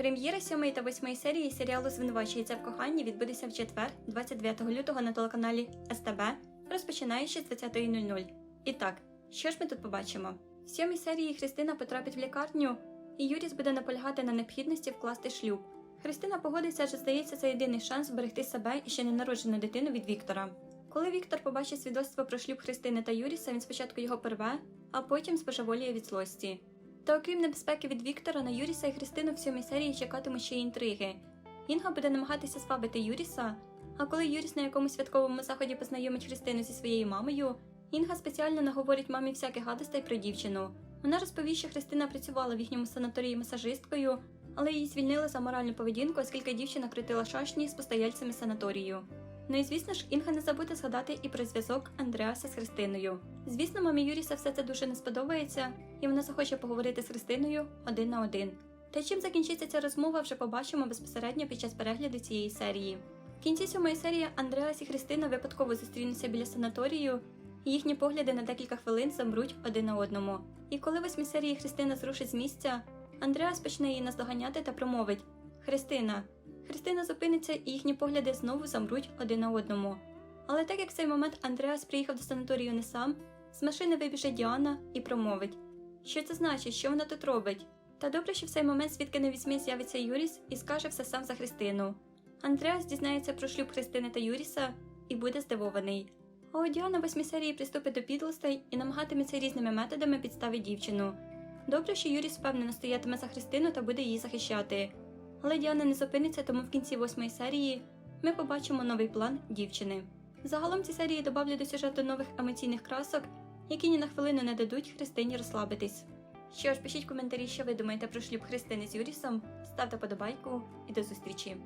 Прем'єра 7 та 8 серії серіалу Звинувачується в коханні відбудеться в четвер, 29 лютого на телеканалі СТБ, розпочинаючи з 20.00. І так, що ж ми тут побачимо? В сьомій серії Христина потрапить в лікарню, і Юріс буде наполягати на необхідності вкласти шлюб. Христина погодиться, що здається, це єдиний шанс зберегти себе і ще ненароджену дитину від Віктора. Коли Віктор побачить свідоцтво про шлюб Христини та Юріса, він спочатку його порве, а потім спожеволіє від злості. Та окрім небезпеки від Віктора, на Юріса і Христину в сьомій серії чекатимуть ще й інтриги. Інга буде намагатися звабити Юріса, а коли Юріс на якомусь святковому заході познайомить Христину зі своєю мамою, Інга спеціально наговорить мамі всяких гадостей про дівчину. Вона розповість, що Христина працювала в їхньому санаторії масажисткою, але її звільнили за моральну поведінку, оскільки дівчина крутила шашні з постояльцями санаторію. Ну і звісно ж, Інга не забуде згадати і про зв'язок Андреаса з Христиною. Звісно, мамі Юріса все це дуже не сподобається, і вона захоче поговорити з Христиною один на один. Та чим закінчиться ця розмова, вже побачимо безпосередньо під час перегляду цієї серії. В кінці сьомої серії Андреас і Христина випадково зустрінуться біля санаторію, і їхні погляди на декілька хвилин замруть один на одному. І коли восьмій серії Христина зрушить з місця, Андреас почне її наздоганяти та промовить Христина. Христина зупиниться, і їхні погляди знову замруть один на одному. Але так як в цей момент Андреас приїхав до санаторію не сам, з машини вибіже Діана і промовить, що це значить, що вона тут робить. Та добре, що в цей момент свідки не візьме з'явиться Юріс і скаже все сам за Христину. Андреас дізнається про шлюб Христини та Юріса і буде здивований. А от Діана восьмій серії приступить до підлостей і намагатиметься різними методами підставити дівчину. Добре, що Юріс впевнено стоятиме за Христину та буде її захищати. Але Діана не зупиниться, тому в кінці восьмої серії ми побачимо новий план дівчини. Загалом ці серії добавлять до сюжету нових емоційних красок, які ні на хвилину не дадуть Христині розслабитись. Що ж, пишіть коментарі, що ви думаєте про шлюб Христини з Юрісом, ставте подобайку і до зустрічі!